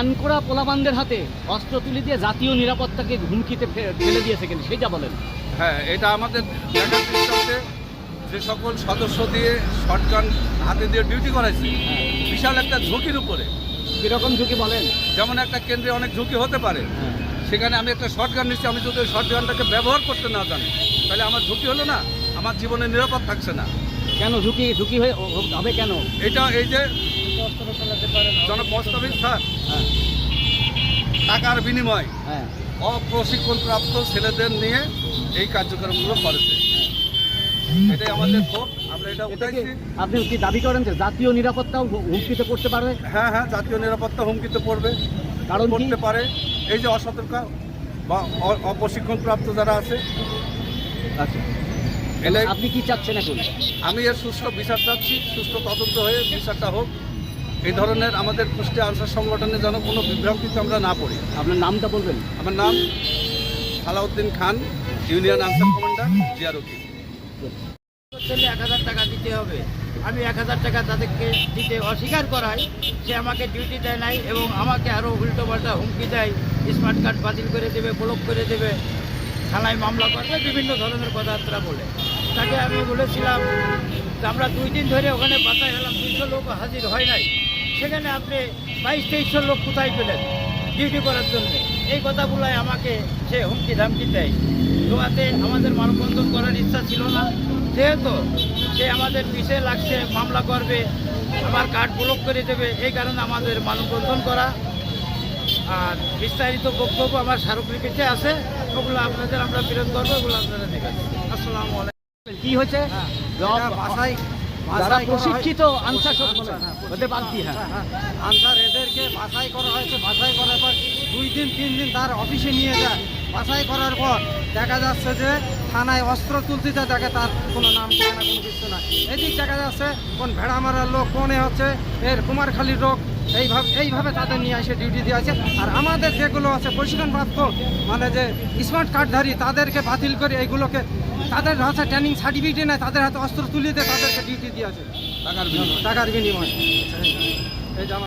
ধানকোড়া পোলাবানদের হাতে অস্ত্র তুলে দিয়ে জাতীয় নিরাপত্তাকে হুমকিতে ফেলে দিয়েছে কিন্তু সেটা বলেন। হ্যাঁ এটা আমাদের দেখার যে সকল সদস্য দিয়ে শটগান হাতে দিয়ে ডিউটি করাইছে বিশাল একটা ঝুঁকির উপরে। কীরকম ঝুঁকি বলেন? যেমন একটা কেন্দ্রে অনেক ঝুঁকি হতে পারে। হ্যাঁ। সেখানে আমি একটা শর্টগান নিচ্ছি আমি যদি ওই শর্টগানটাকে ব্যবহার করতে না জানি তাহলে আমার ঝুঁকি হলো না? আমার জীবনে নিরাপদ থাকছে না। কেন ঝুঁকি? ঝুঁকি হয়ে হবে কেন? এটা এই যে জনপ্রস্তাবিত স্যার। হ্যাঁ। টাকার বিনিময় হ্যাঁ। অপ্রশিক্ষণপ্রাপ্ত ছেলেদের নিয়ে এই কার্যক্রমগুলো করেছে। এটাই আমাদের ক্ষোভ আমরা এটা উঠাইছি। আপনি কি দাবি করেন যে জাতীয় নিরাপত্তাও হুমকিতে পড়তে হ্যাঁ হ্যাঁ জাতীয় নিরাপত্তা হুমকিতে পড়বে। কারণ? পারে। এই যে অসতর্ক বা অপ্রশিক্ষণপ্রাপ্ত যারা আছে আচ্ছা। আপনি কি চাচ্ছেন এখন? আমি এর সুস্থ বিচার চাচ্ছি। সুস্থ তদন্ত হয়ে বিচারটা হোক। এই ধরনের আমাদের কুষ্টিয়া আনসার সংগঠনে যেন কোনো বিভ্রান্তিতে আমরা না পড়ি। আপনার নামটা বলবেন? আমার নাম সালাউদ্দিন খান ইউনিয়ন আনসার কমান্ডার জিয়ারুকি এক হাজার টাকা দিতে হবে। আমি এক হাজার টাকা তাদেরকে দিতে অস্বীকার করাই। সে আমাকে ডিউটি দেয় নাই এবং আমাকে আরও উল্টো পাল্টা হুমকি দেয়। স্মার্ট কার্ড বাতিল করে দেবে ব্লক করে দেবে থানায় মামলা করবে বিভিন্ন ধরনের কথাবার্তা বলে। তাকে আমি বলেছিলাম আমরা দুই দিন ধরে ওখানে বাতায় হলাম দুইশো লোক হাজির হয় নাই। সেখানে আপনি বাইশ তেইশশো লোক কোথায় পেলেন? ডিউটি করার জন্য। এই কথাগুলাই আমাকে সে হুমকি ধামকি দেয়। দোয়াতে আমাদের মানববন্ধন করার ইচ্ছা ছিল না। যেহেতু সে আমাদের পিছে লাগছে মামলা করবে আমার কার্ড ব্লক করে দেবে এই কারণে আমাদের মানববন্ধন করা। আর বিস্তারিত বক্তব্য আমার স্মারকলিপিতে আছে। ওগুলো আপনাদের আমরা বিরোধ করব ওগুলো আপনারা দেখেন। আসসালামু আলাইকুম। কি হয়েছে? বাসাই যারা প্রশিক্ষিত আনসার ওদের বাদ দিয়ে হ্যাঁ। আনসার এদেরকে বাছাই করা হয়েছে। বাছাই করার পর দুই দিন তিন দিন তার অফিসে নিয়ে যায়। বাছাই করার পর দেখা যাচ্ছে যে থানায় অস্ত্র তুলতেছে দেখে তার কোনো নাম ঠিকানা কোনো কিছু না এদিক দেখা যাচ্ছে কোন ভেড়া মারার লোক কোনে হচ্ছে এর কুমারখালীর লোক এইভাবে এইভাবে তাদের নিয়ে এসে ডিউটি দিয়ে আছে। আর আমাদের যেগুলো আছে প্রশিক্ষণপ্রাপ্ত মানে যে স্মার্ট কার্ডধারী তাদেরকে বাতিল করে এইগুলোকে তাদের হাতে ট্রেনিং সার্টিফিকেট নেয় তাদের হাতে অস্ত্র তুলে দেয় তাদেরকে ডিউটি দিয়ে আছে। টাকার বিনিময়ে। টাকার বিনিময়ে। এই যে আমার-